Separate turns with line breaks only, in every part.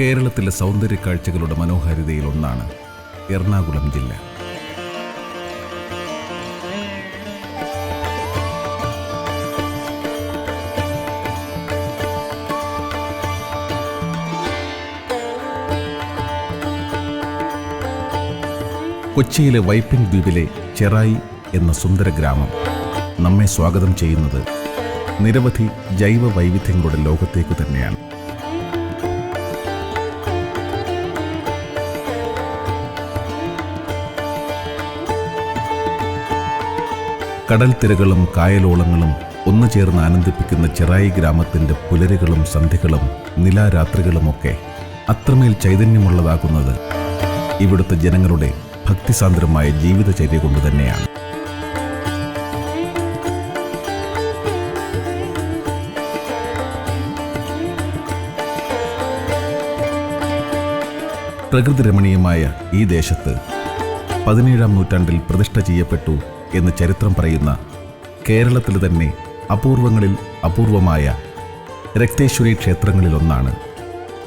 കേരളത്തിലെ സൗന്ദര്യ കാഴ്ചകളുടെ മനോഹാരിതയിൽ ഒന്നാണ് എറണാകുളം ജില്ല. കൊച്ചിയിലെ വൈപ്പിൻ ദ്വീപിലെ ചെറായി എന്ന സുന്ദര ഗ്രാമം നമ്മെ സ്വാഗതം ചെയ്യുന്നത് നിരവധി ജൈവ വൈവിധ്യങ്ങളുടെ ലോകത്തേക്ക് തന്നെയാണ്. കടൽ തിരകളും കായലോളങ്ങളും ഒന്നു ചേർന്ന് ആനന്ദിപ്പിക്കുന്ന ചെറായി ഗ്രാമത്തിന്റെ പുലരുകളും സന്ധ്യകളും നിലാരാത്രികളുമൊക്കെ അത്രമേൽ ചൈതന്യമുള്ളതാകുന്നത് ഇവിടുത്തെ ജനങ്ങളുടെ ഭക്തിസാന്ദ്രമായ ജീവിതചര്യ കൊണ്ട് തന്നെയാണ്. പ്രകൃതിരമണീയമായ ഈ ദേശത്ത് പതിനേഴാം നൂറ്റാണ്ടിൽ പ്രതിഷ്ഠ ചെയ്യപ്പെട്ടു എന്ന് ചരിത്രം പറയുന്ന കേരളത്തിൽ തന്നെ അപൂർവങ്ങളിൽ അപൂർവമായ രക്തേശ്വരി ക്ഷേത്രങ്ങളിലൊന്നാണ്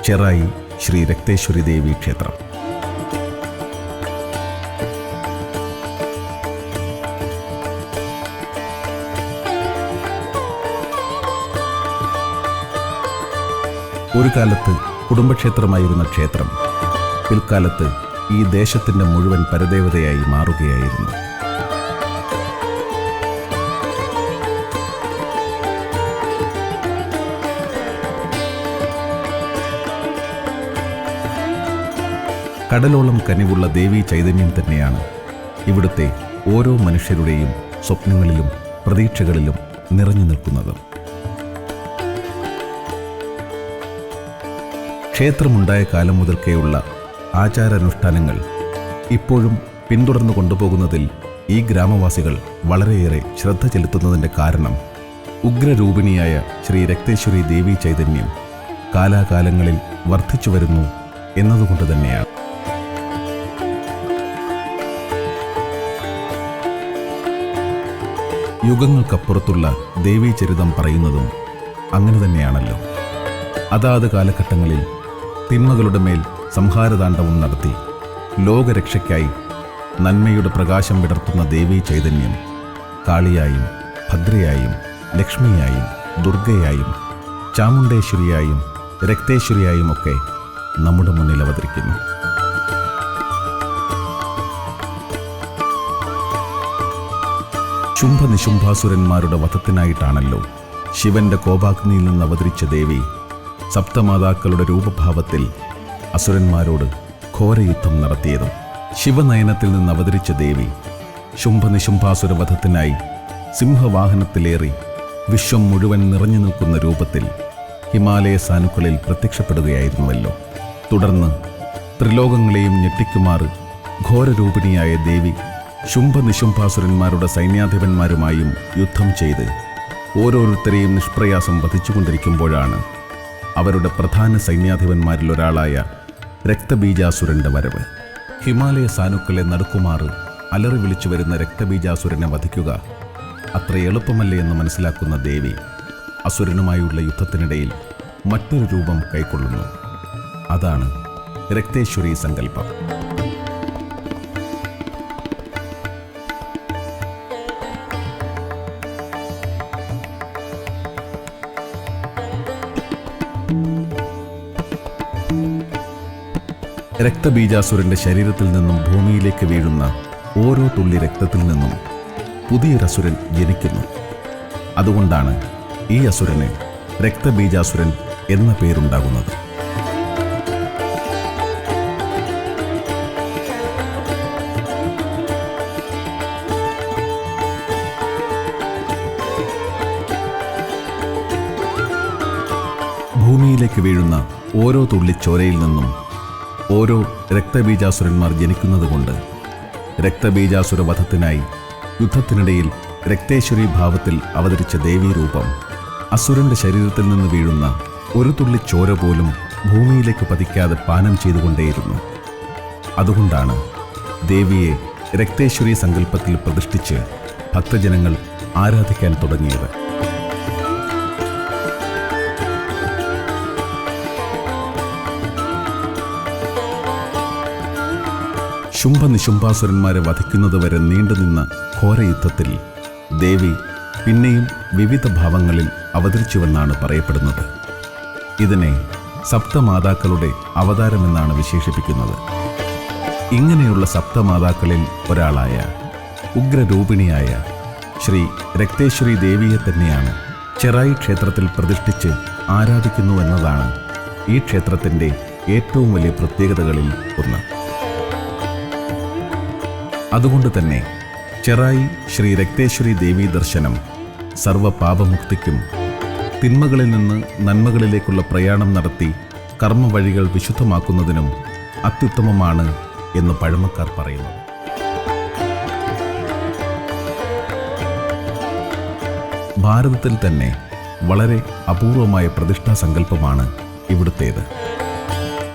ചെറായി ശ്രീ രക്തേശ്വരി ദേവി ക്ഷേത്രം. ഒരു കാലത്ത് കുടുംബക്ഷേത്രമായിരുന്ന ക്ഷേത്രം പിൽക്കാലത്ത് ഈ ദേശത്തിന്റെ മുഴുവൻ പരദേവതയായി മാറുകയായിരുന്നു. കടലോളം കനിവുള്ള ദേവി ചൈതന്യം തന്നെയാണ്. ഇവിടുത്തെ ഓരോ മനുഷ്യരുടെയും സ്വപ്നങ്ങളിലും പ്രതീക്ഷകളിലും നിറഞ്ഞു നിൽക്കുന്നത്. ക്ഷേത്രമുണ്ടായ കാലം മുതൽക്കേയുള്ള ആചാരാനുഷ്ഠാനങ്ങൾ ഇപ്പോഴും പിന്തുടർന്നു കൊണ്ടുപോകുന്നതിൽ ഈ ഗ്രാമവാസികൾ വളരെയേറെ ശ്രദ്ധ ചെലുത്തുന്നതിന്റെ കാരണം ഉഗ്രരൂപിണിയായ ശ്രീ രക്തേശ്വരി ദേവി ചൈതന്യം കാലാകാലങ്ങളിൽ വർദ്ധിച്ചു വരുന്നു എന്നതുകൊണ്ട് തന്നെയാണ്. യുഗങ്ങൾക്കപ്പുറത്തുള്ള ദേവീചരിതം പറയുന്നതും അങ്ങനെ തന്നെയാണല്ലോ. അതാത് കാലഘട്ടങ്ങളിൽ തിന്മകളുടെ മേൽ സംഹാരതാണ്ഡവം നടത്തി ലോകരക്ഷയ്ക്കായി നന്മയുടെ പ്രകാശം വിടർത്തുന്ന ദേവീ ചൈതന്യം കാളിയായും ഭദ്രയായും ലക്ഷ്മിയായും ദുർഗയായും ചാമുണ്ടേശ്വരിയായും രക്തേശ്വരിയായും ഒക്കെ നമ്മുടെ മുന്നിൽ അവതരിക്കുന്നു. ശുംഭനിശുംഭാസുരന്മാരുടെ വധത്തിനായിട്ടാണല്ലോ ശിവന്റെ കോപാഗ്നിയിൽ നിന്ന് അവതരിച്ച ദേവി സപ്തമാതാക്കളുടെ രൂപഭാവത്തിൽ അസുരന്മാരോട് ഘോരയുദ്ധം നടത്തിയതും ശിവനയനത്തിൽ നിന്ന് അവതരിച്ച ദേവി ശുംഭനിശുംഭാസുര വധത്തിനായി സിംഹവാഹനത്തിലേറി വിശ്വം മുഴുവൻ നിറഞ്ഞു നിൽക്കുന്ന രൂപത്തിൽ ഹിമാലയ സാനുക്കളിൽ പ്രത്യക്ഷപ്പെടുകയായിരുന്നുവല്ലോ. തുടർന്ന് ത്രിലോകങ്ങളെയും ഞെട്ടിക്കുമാറ് ഘോരരൂപിണിയായ ദേവി ശുംഭനിശുംഭാസുരന്മാരുടെ സൈന്യാധിപന്മാരുമായും യുദ്ധം ചെയ്ത് ഓരോരുത്തരെയും നിഷ്പ്രയാസം വധിച്ചുകൊണ്ടിരിക്കുമ്പോഴാണ് അവരുടെ പ്രധാന സൈന്യാധിപന്മാരിൽ ഒരാളായ രക്തബീജാസുരന്റെ വരവ്. ഹിമാലയ സാനുക്കളെ നടുക്കുമാറ് അലറി വിളിച്ചു വരുന്ന രക്തബീജാസുരനെ വധിക്കുക അത്ര എളുപ്പമല്ലേ എന്ന് മനസ്സിലാക്കുന്ന ദേവി അസുരനുമായുള്ള യുദ്ധത്തിനിടയിൽ മറ്റൊരു രൂപം കൈക്കൊള്ളുന്നു. അതാണ് രക്തേശ്വരി സങ്കല്പം. രക്തബീജാസുരന്റെ ശരീരത്തിൽ നിന്നും ഭൂമിയിലേക്ക് വീഴുന്ന ഓരോ തുള്ളി രക്തത്തിൽ നിന്നും പുതിയൊരസുരൻ ജനിക്കുന്നു. അതുകൊണ്ടാണ് ഈ അസുരന് രക്തബീജാസുരൻ എന്ന പേരുണ്ടാകുന്നത്. ഭൂമിയിലേക്ക് വീഴുന്ന ഓരോ തുള്ളി ചോരയിൽ നിന്നും ഓരോ രക്തബീജാസുരന്മാർ ജനിക്കുന്നതുകൊണ്ട് രക്തബീജാസുര വധത്തിനായി യുദ്ധത്തിനിടയിൽ രക്തേശ്വരി ഭാവത്തിൽ അവതരിച്ച ദേവീരൂപം അസുരന്റെ ശരീരത്തിൽ നിന്ന് വീഴുന്ന ഒരു തുള്ളി ചോര പോലും ഭൂമിയിലേക്ക് പതിക്കാതെ പാനം ചെയ്തുകൊണ്ടേയിരുന്നു. അതുകൊണ്ടാണ് ദേവിയെ രക്തേശ്വരി സങ്കല്പത്തിൽ പ്രതിഷ്ഠിച്ച് ഭക്തജനങ്ങൾ ആരാധിക്കാൻ തുടങ്ങിയത്. ശുംഭനിശുംഭാസുരന്മാരെ വധിക്കുന്നതുവരെ നീണ്ടുനിന്ന ഘോരയുദ്ധത്തിൽ ദേവി പിന്നെയും വിവിധ ഭാവങ്ങളിൽ അവതരിച്ചുവെന്നാണ് പറയപ്പെടുന്നത്. ഇതിനെ സപ്തമാതാക്കളുടെ അവതാരമെന്നാണ് വിശേഷിപ്പിക്കുന്നത്. ഇങ്ങനെയുള്ള സപ്തമാതാക്കളിൽ ഒരാളായ ഉഗ്രരൂപിണിയായ ശ്രീ രക്തേശ്വരി ദേവിയെ തന്നെയാണ് ചെറായി ക്ഷേത്രത്തിൽ പ്രതിഷ്ഠിച്ച് ആരാധിക്കുന്നു എന്നതാണ് ഈ ക്ഷേത്രത്തിന്റെ ഏറ്റവും വലിയ പ്രത്യേകതകളിൽ ഒന്ന്. അതുകൊണ്ട് തന്നെ ചെറായി ശ്രീ രക്തേശ്വരി ദേവി ദർശനം സർവപാപമുക്തിക്കും തിന്മകളിൽ നിന്ന് നന്മകളിലേക്കുള്ള പ്രയാണം നടത്തി കർമ്മവഴികൾ വിശുദ്ധമാക്കുന്നതിനും അത്യുത്തമമാണ് എന്ന് പഴമക്കാർ പറയുന്നു. ഭാരതത്തിൽ തന്നെ വളരെ അപൂർവമായ പ്രതിഷ്ഠാ സങ്കല്പമാണ് ഇവിടുത്തേത്.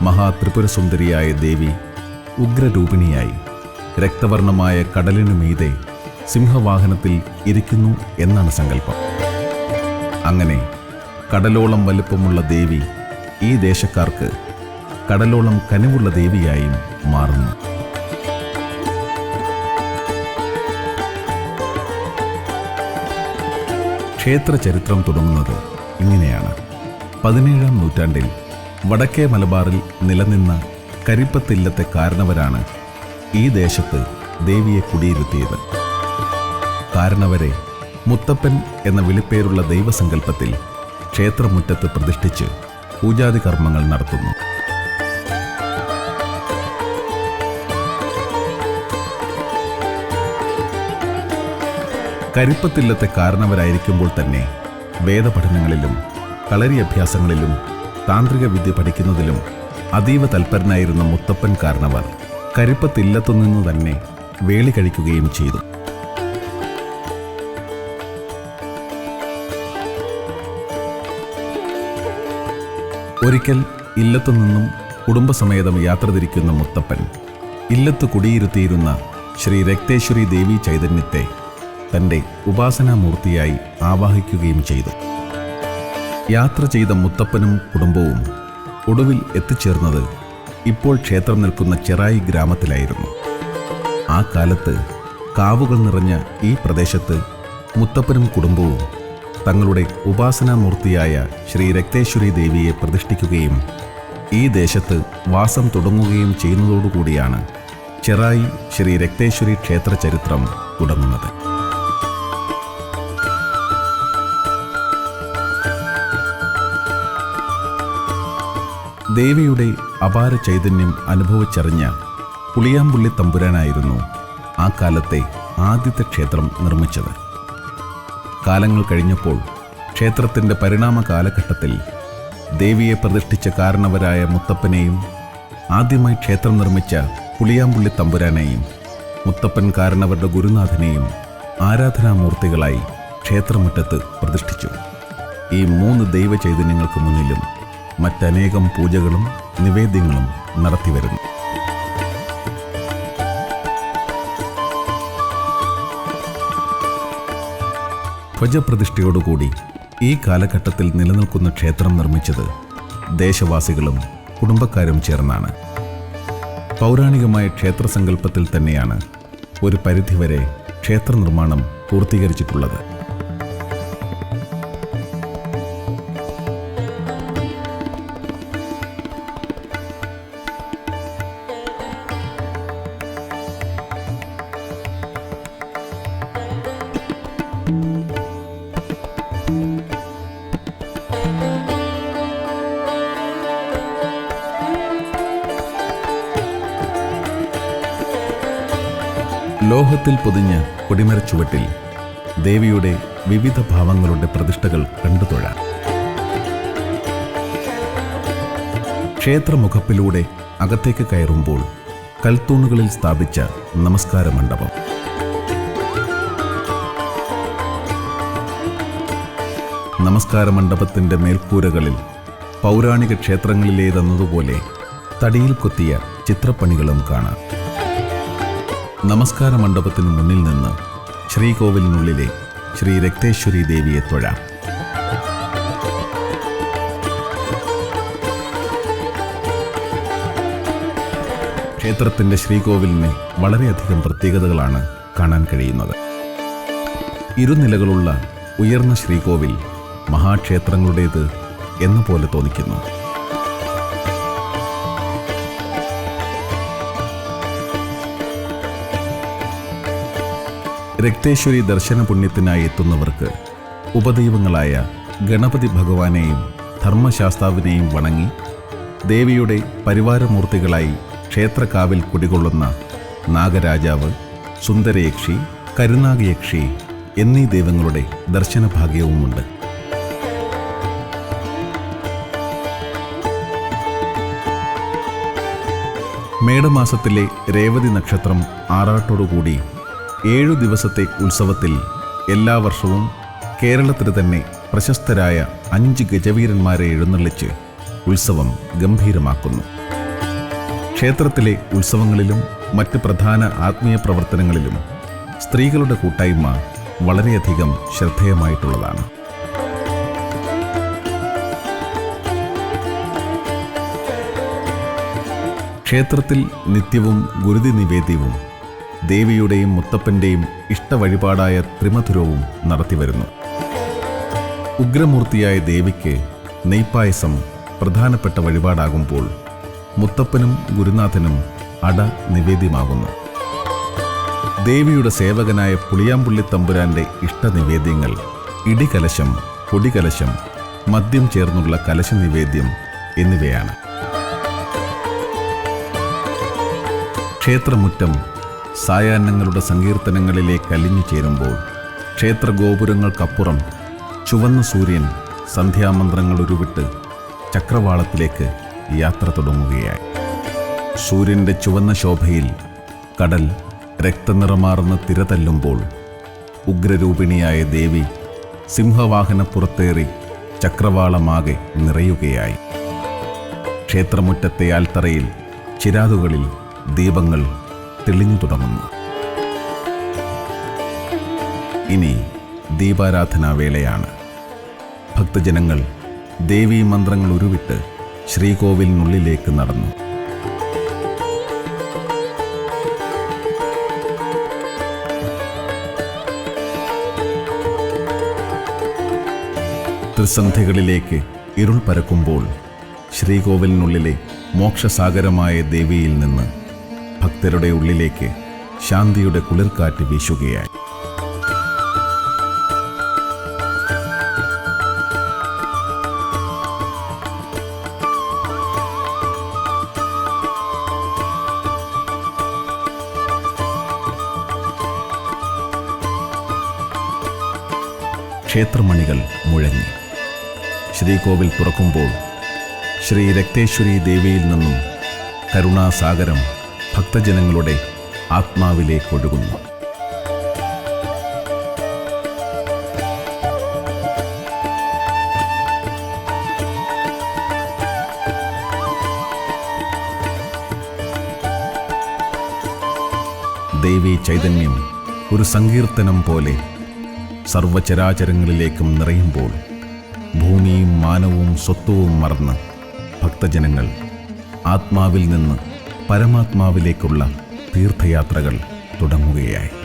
മഹാത്രിപുരസുന്ദരിയായ ദേവി ഉഗ്രരൂപിണിയായി. രക്തവർണമായ കടലിനു മീതെ സിംഹവാഹനത്തിൽ ഇരിക്കുന്നു എന്നാണ് സങ്കല്പം. അങ്ങനെ കടലോളം വലുപ്പമുള്ള ദേവി ഈ ദേശക്കാർക്ക് കടലോളം കനിവുള്ള ദേവിയായും മാറുന്നു. ക്ഷേത്ര ചരിത്രം തുടങ്ങുന്നത് ഇങ്ങനെയാണ്. പതിനേഴാം നൂറ്റാണ്ടിൽ വടക്കേ മലബാറിൽ നിലനിന്ന കരിപ്പത്തില്ലത്തെ കാരണവരാണ് ഈ ദേശത്ത് ദേവിയെ കുടിയിരുത്തിയത്. കാരണവരെ മുത്തപ്പൻ എന്ന വിളിപ്പേരുള്ള ദൈവസങ്കല്പത്തിൽ ക്ഷേത്രമുറ്റത്ത് പ്രതിഷ്ഠിച്ച് പൂജാതി കർമ്മങ്ങൾ നടത്തുന്നു. കരിപ്പത്തില്ലത്തെ കാരണവരായിരിക്കുമ്പോൾ തന്നെ വേദപഠനങ്ങളിലും കളരി അഭ്യാസങ്ങളിലും താന്ത്രിക വിദ്യ പഠിക്കുന്നതിലും അതീവ തൽപരനായിരുന്ന മുത്തപ്പൻ കാരണവർ കരിപ്പത്തില്ലത്തുനിന്ന് തന്നെ വേളി കഴിക്കുകയും ചെയ്തു. ഒരിക്കൽ ഇല്ലത്തു നിന്നും കുടുംബസമേതം യാത്ര തിരിക്കുന്ന മുത്തപ്പൻ ഇല്ലത്ത് കുടിയിരുത്തിയിരുന്ന ശ്രീ രക്തേശ്വരി ദേവി ചൈതന്യത്തെ തന്റെ ഉപാസനാമൂർത്തിയായി ആവാഹിക്കുകയും ചെയ്തു. യാത്ര ചെയ്ത മുത്തപ്പനും കുടുംബവും ഒടുവിൽ എത്തിച്ചേർന്നത് ഇപ്പോൾ ക്ഷേത്രം നിൽക്കുന്ന ചെറായി ഗ്രാമത്തിലായിരുന്നു. ആ കാലത്ത് കാവുകൾ നിറഞ്ഞ ഈ പ്രദേശത്ത് മുത്തപ്പനും കുടുംബവും തങ്ങളുടെ ഉപാസനാമൂർത്തിയായ ശ്രീ രക്തേശ്വരി ദേവിയെ പ്രതിഷ്ഠിക്കുകയും ഈ ദേശത്ത് വാസം തുടങ്ങുകയും ചെയ്യുന്നതോടുകൂടിയാണ് ചെറായി ശ്രീ രക്തേശ്വരി ക്ഷേത്ര ചരിത്രം തുടങ്ങുന്നത്. ദേവിയുടെ അപാര ചൈതന്യം അനുഭവിച്ചറിഞ്ഞ പുളിയാമ്പുള്ളി തമ്പുരാനായിരുന്നു ആ കാലത്തെ ആദ്യത്തെ ക്ഷേത്രം നിർമ്മിച്ചത്. കാലങ്ങൾ കഴിഞ്ഞപ്പോൾ ക്ഷേത്രത്തിന്റെ പരിണാമ കാലഘട്ടത്തിൽ ദേവിയെ പ്രതിഷ്ഠിച്ച കാരണവരായ മുത്തപ്പനെയും ആദ്യമായി ക്ഷേത്രം നിർമ്മിച്ച പുളിയാമ്പുള്ളി തമ്പുരാനെയും മുത്തപ്പൻ കാരണവരുടെ ഗുരുനാഥനെയും ആരാധനാമൂർത്തികളായി ക്ഷേത്രമുറ്റത്ത് പ്രതിഷ്ഠിച്ചു. ഈ മൂന്ന് ദൈവചൈതന്യങ്ങൾക്ക് മുന്നിലും മറ്റനേകം പൂജകളും നിവേദ്യങ്ങളും നടത്തിവരുന്നു ധ്വജപ്രതിഷ്ഠയോടുകൂടി ഈ കാലഘട്ടത്തിൽ നിലനിൽക്കുന്ന ക്ഷേത്രം നിർമ്മിച്ചത് ദേശവാസികളും കുടുംബക്കാരും ചേർന്നാണ്. പൗരാണികമായ ക്ഷേത്രസങ്കല്പത്തിൽ തന്നെയാണ് ഒരു പരിധിവരെ ക്ഷേത്ര നിർമ്മാണം പൂർത്തീകരിച്ചിട്ടുള്ളത്. ലോഹത്തിൽ പൊതിഞ്ഞ കൊടിമരച്ചുവട്ടിൽ ദേവിയുടെ വിവിധ ഭാവങ്ങളുടെ പ്രതിഷ്ഠകൾ കണ്ടു തൊഴാം. ക്ഷേത്രമുഖപ്പിലൂടെ അകത്തേക്ക് കയറുമ്പോൾ കൽത്തൂണുകളിൽ സ്ഥാപിച്ച നമസ്കാര മണ്ഡപം. നമസ്കാര മണ്ഡപത്തിന്റെ മേൽക്കൂരകളിൽ പൗരാണിക ക്ഷേത്രങ്ങളിലേതെന്നതുപോലെ തടിയിൽ കൊത്തിയ ചിത്രപ്പണികളും കാണാം. നമസ്കാര മണ്ഡപത്തിന് മുന്നിൽ നിന്ന് ശ്രീകോവിലിനുള്ളിലെ ശ്രീ രക്തേശ്വരി ദേവിയെ തൊഴാം. ക്ഷേത്രത്തിന്റെ ശ്രീകോവിലിന് വളരെയധികം പ്രത്യേകതകളാണ് കാണാൻ കഴിയുന്നത്. ഇരുനിലകളുള്ള ഉയർന്ന ശ്രീകോവിൽ മഹാക്ഷേത്രങ്ങളുടേത് എന്ന പോലെ തോന്നിക്കുന്നു. രക്തേശ്വരി ദർശന പുണ്യത്തിനായി എത്തുന്നവർക്ക് ഉപദൈവങ്ങളായ ഗണപതി ഭഗവാനെയും ധർമ്മശാസ്താവിനെയും വണങ്ങി ദേവിയുടെ പരിവാരമൂർത്തികളായി ക്ഷേത്രകാവിൽ കുടികൊള്ളുന്ന നാഗരാജാവ് സുന്ദരയക്ഷി കരുനാഗയക്ഷി എന്നീ ദൈവങ്ങളുടെ ദർശനഭാഗ്യവുമുണ്ട്. മേടമാസത്തിലെ രേവതി നക്ഷത്രം ആറാട്ടോടുകൂടി ഏഴു ദിവസത്തെ ഉത്സവത്തിൽ എല്ലാ വർഷവും കേരളത്തിന് തന്നെ പ്രശസ്തരായ അഞ്ച് ഗജവീരന്മാരെ എഴുന്നള്ളിച്ച് ഉത്സവം ഗംഭീരമാക്കുന്നു. ക്ഷേത്രത്തിലെ ഉത്സവങ്ങളിലും മറ്റ് പ്രധാന ആത്മീയ പ്രവർത്തനങ്ങളിലും സ്ത്രീകളുടെ കൂട്ടായ്മ വളരെയധികം ശ്രദ്ധേയമായിട്ടുള്ളതാണ്. ക്ഷേത്രത്തിൽ നിത്യവും ഗുരുതി നിവേദ്യവും ദേവിയുടെയും മുത്തപ്പന്റെയും ഇഷ്ടവഴിപാടായ ത്രിമധുരവും നടത്തിവരുന്നു. ഉഗ്രമൂർത്തിയായ ദേവിക്ക് നെയ്പായസം പ്രധാനപ്പെട്ട വഴിപാടാകുമ്പോൾ മുത്തപ്പനും ഗുരുനാഥനും അട നിവേദ്യമാകുന്നു. ദേവിയുടെ സേവകനായ പുളിയാമ്പുള്ളി തമ്പുരാന്റെ ഇഷ്ടനിവേദ്യങ്ങൾ ഇടികലശം പൊടികലശം മദ്യം ചേർന്നുള്ള കലശ നിവേദ്യം എന്നിവയാണ്. ക്ഷേത്രമുറ്റം സായാഹ്നങ്ങളുടെ സങ്കീർത്തനങ്ങളിലേക്ക് അലിഞ്ഞു ചേരുമ്പോൾ ക്ഷേത്രഗോപുരങ്ങൾക്കപ്പുറം ചുവന്ന സൂര്യൻ സന്ധ്യാമന്ത്രങ്ങൾ ഉരുവിട്ട് ചക്രവാളത്തിലേക്ക് യാത്ര തുടങ്ങുകയായി. സൂര്യന്റെ ചുവന്ന ശോഭയിൽ കടൽ രക്തനിറമാർന്ന് തിരതല്ലുമ്പോൾ ഉഗ്രരൂപിണിയായ ദേവി സിംഹവാഹനപ്പുറത്തേറി ചക്രവാളമാകെ നിറയുകയായി. ക്ഷേത്രമുറ്റത്തെ ആൽത്തറയിൽ ചിരാതുകളിൽ ദീപങ്ങൾ തെളിഞ്ഞു തുടങ്ങുന്നു. ഇനി ദീപാരാധനാ വേളയാണ്. ഭക്തജനങ്ങൾ ദേവീ മന്ത്രങ്ങൾ ഉരുവിട്ട് ശ്രീകോവിലിനുള്ളിലേക്ക് നടന്നു. ത്രിസന്ധികളിലേക്ക് ഇരുൾ പരക്കുമ്പോൾ ശ്രീകോവിലിനുള്ളിലെ മോക്ഷസാഗരമായ ദേവിയിൽ നിന്ന് ഭക്തരുടെ ഉള്ളിലേക്ക് ശാന്തിയുടെ കുളിർക്കാറ്റ് വീശുകയായി. ക്ഷേത്രമണികൾ മുഴങ്ങി. ശ്രീകോവിൽ തുറക്കുമ്പോൾ ശ്രീ രക്തേശ്വരി ദേവിയിൽ നിന്നും കരുണാസാഗരം ഭക്തജനങ്ങളുടെ ആത്മാവിലേക്ക് ഒഴുകുന്നു. ദേവി ചൈതന്യം ഒരു സങ്കീർത്തനം പോലെ സർവചരാചരങ്ങളിലേക്കും നിറയുമ്പോൾ ഭൂമിയും മാനവും സ്വത്വവും മറന്ന് ഭക്തജനങ്ങൾ ആത്മാവിൽ നിന്ന് പരമാത്മാവിലേക്കുള്ള തീർത്ഥയാത്രകൾ തുടങ്ങുകയായി.